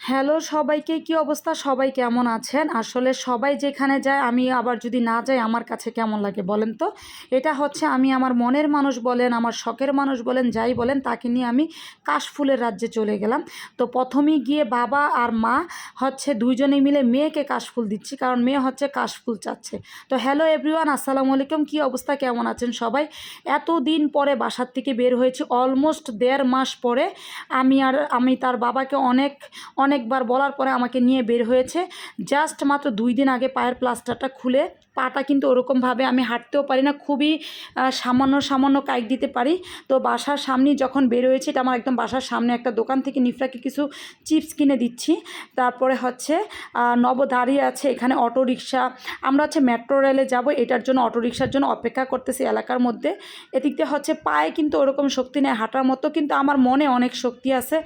Hello, সবাইকে কি অবস্থা? সবাই কেমন আছেন? আসলে সবাই যেখানে যায়, আমি আবার যদি না যাই, আমার কাছে কেমন লাগে বলেন তো? এটা হচ্ছে আমি আমার মনের মানুষ বলেন, আমার শখের মানুষ বলেন, যাই বলেন, তাকে নিয়ে আমি কাশফুলের রাজ্যে চলে গেলাম। তো প্রথমেই গিয়ে বাবা আর মা হচ্ছে দুইজনে মিলে মেয়েকে কাশফুল দিচ্ছি, কারণ মেয়ে হচ্ছে কাশফুল চাচ্ছে। তো হ্যালো এভরিওয়ান, আসসালামু আলাইকুম, কী অবস্থা? কেমন আছেন সবাই? এতদিন পরে বাসার থেকে বের হয়েছি, অলমোস্ট দেড় মাস পরে আমি আর আমি তার বাবাকে অনেক অনেকবার বলার পরে আমাকে নিয়ে বের হয়েছে। জাস্ট মাত্র দুই দিন আগে পায়ের প্লাস্টারটা খুলে পাটা কিন্তু ওরকমভাবে আমি হাঁটতেও পারি না খুবই সামান্য সামান্য কাইক দিতে পারি। তো বাসার সামনেই যখন বের হয়েছে এটা আমার একদম বাসার সামনে একটা দোকান থেকে নিফরাকে কিছু চিপস কিনে দিচ্ছি। তারপরে হচ্ছে আহ, নব দাঁড়িয়ে আছে এখানে অটো রিক্সা আমরা হচ্ছে মেট্রো রেলে যাব এটার জন্য অটো রিক্সার জন্য অপেক্ষা করতেছি এলাকার মধ্যে। এদিক দিয়ে হচ্ছে পায়ে কিন্তু ওরকম শক্তি নেই হাঁটার মতো কিন্তু আমার মনে অনেক শক্তি আছে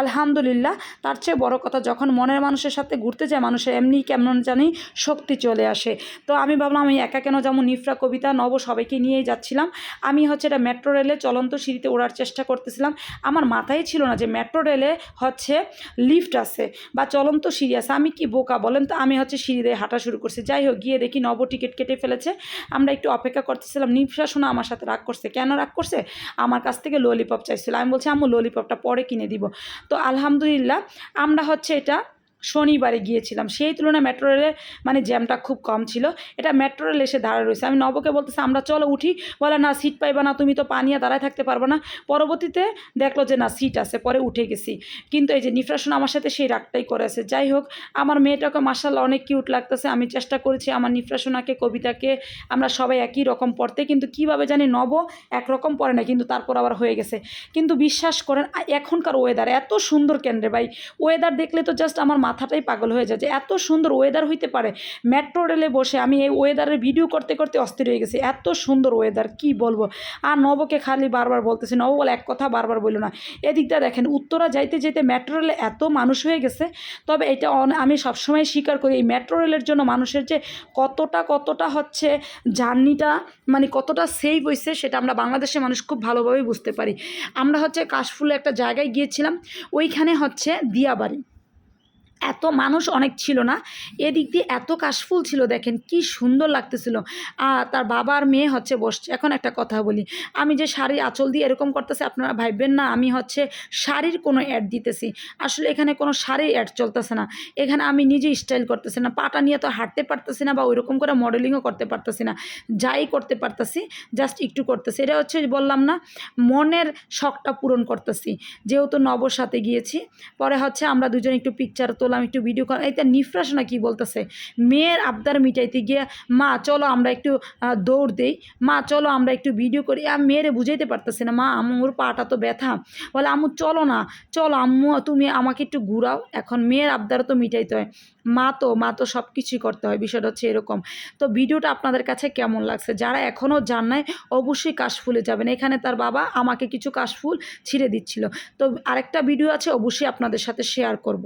আলহামদুলিল্লাহ। তার চেয়ে বড় কথা যখন মনের মানুষের সাথে ঘুরতে যায় মানুষের এমনি কেমন জানি শক্তি চলে আসে। তো আমি ভাবলাম আমি একা কেন যেমন নিফরা, কবিতা, নব সবাইকে নিয়েই যাচ্ছিলাম। আমি হচ্ছে এটা মেট্রো রেলে চলন্ত সিঁড়িতে ওড়ার চেষ্টা করতেছিলাম। আমার মাথায় ছিল না যে মেট্রো রেলে হচ্ছে লিফট আছে বা চলন্ত সিঁড়ি আছে। আমি কি বোকা বলেন তো? আমি হচ্ছে সিঁড়ি দিয়ে হাঁটা শুরু করছি। যাই হোক, গিয়ে দেখি নব টিকিট কেটে ফেলেছে। আমরা একটু অপেক্ষা করতেছিলাম। নিফরা, শোনা, আমার সাথে রাগ করছে। কেন রাগ করছে? আমার কাছ থেকে ললিপপ চাইছিল। আমি বলছি আমি ললিপপটা পরে কিনে দিব। তো আলহামদুলিল্লাহ, আমরা হচ্ছে এটা শনিবারে গিয়েছিলাম। সেই তুলনায় মেট্রো রেলে মানে জ্যামটা খুব কম ছিল। এটা মেট্রো রেল এসে দাঁড়া রয়েছে। আমি নবকে বলতেছি, আমরা চলো, উঠি। বলে, না সিট পাইবা না, তুমি তো পানিয়া, দাঁড়ায় থাকতে পারবে না। পরবর্তীতে দেখল যে, না সিট আছে। পরে উঠে গেছি। কিন্তু এই যে নিফরাসন আমার সাথে সেই রাগটাই করেছে যাই হোক, আমার মেয়েটাকে মার্শাল্লাহ অনেক কিউট লাগতেছে। আমি চেষ্টা করেছি আমার নিফরাসোনাকে, কবিতাকে, আমরা সবাই একই রকম পড়তে। কিন্তু কীভাবে জানি নব একরকম পড়ে না, কিন্তু তারপর আবার হয়ে গেছে। কিন্তু বিশ্বাস করেন এখনকার ওয়েদার এত সুন্দর কেন্দ্রে ভাই? ওয়েদার দেখলে তো জাস্ট আমার মাথাটাই পাগল হয়ে যায় যে এত সুন্দর ওয়েদার হইতে পারে। মেট্রো রেলে বসে আমি এই ওয়েদারের ভিডিও করতে করতে অস্থির হয়ে গেছি। এত সুন্দর ওয়েদার কি বলব? আর নবকে খালি বারবার বলতেছি, নব বলে এক কথা বারবার বলল না। এদিকটা দেখেন, উত্তরা যাইতে যেতে মেট্রো রেলে এত মানুষ হয়ে গেছে, তবে এটা আমি সবসময় স্বীকার করি এই মেট্রো রেলের জন্য মানুষের যে কতটা কতটা হচ্ছে জার্নিটা মানে কতটা সেভ হয়েছে সেটা আমরা বাংলাদেশের মানুষ খুব ভালোভাবেই বুঝতে পারি। আমরা হচ্ছে কাশফুলে একটা জায়গায় গিয়েছিলাম, ওইখানে হচ্ছে দিয়াবাড়ি। এত মানুষ অনেক ছিল না, এদিক দিয়ে এত কাশফুল ছিল দেখেন, কি সুন্দর লাগতেছিল। আর তার বাবার মেয়ে হচ্ছে বসছে। এখন একটা কথা বলি, আমি যে শাড়ি আঁচল দিয়ে এরকম করতেছি, আপনারা ভাববেন না, আমি হচ্ছে শাড়ির কোনো অ্যাড দিতেছি। আসলে এখানে কোনো শাড়ির অ্যাড চলতেছে না। এখানে আমি নিজে স্টাইল করতেছি না, পাটা নিয়ে তো হাঁটতে পারতেছি না বা ওইরকম করে মডেলিংও করতে পারতেছি না। যাই করতে পারতেছি জাস্ট একটু করতেছি। এটা হচ্ছে বললাম না, মনের শখটা পূরণ করতেছি। যেহেতু নবর সাথে গিয়েছি, পরে হচ্ছে আমরা দুজন একটু পিকচার তোলাম একটু ভিডিও করা এই নিফরাস না কি বলতেছে? মেয়ের আবদার মিটাইতে গিয়ে, মা, চলো আমরা একটু দৌড় দেই। মা, চলো আমরা একটু ভিডিও করি। আর মেয়েরে বুঝাইতে পারতেছে না, মা আম্মুর পাটা তো ব্যথা। বলে, আম্মু, চলো না, চলো আম্মু, তুমি আমাকে একটু ঘুরাও। এখন মেয়ের আবদারও তো মিটাইতে হয়। মা তো মা তো সব কিছুই করতে হয়, বিষয়টা হচ্ছে এরকম। তো ভিডিওটা আপনাদের কাছে কেমন লাগছে? যারা এখনও যান নাই, অবশ্যই কাশফুলে যাবেন। এখানে তার বাবা আমাকে কিছু কাশফুল ছিঁড়ে দিচ্ছিল। তো আরেকটা ভিডিও আছে, অবশ্যই আপনাদের সাথে শেয়ার করব।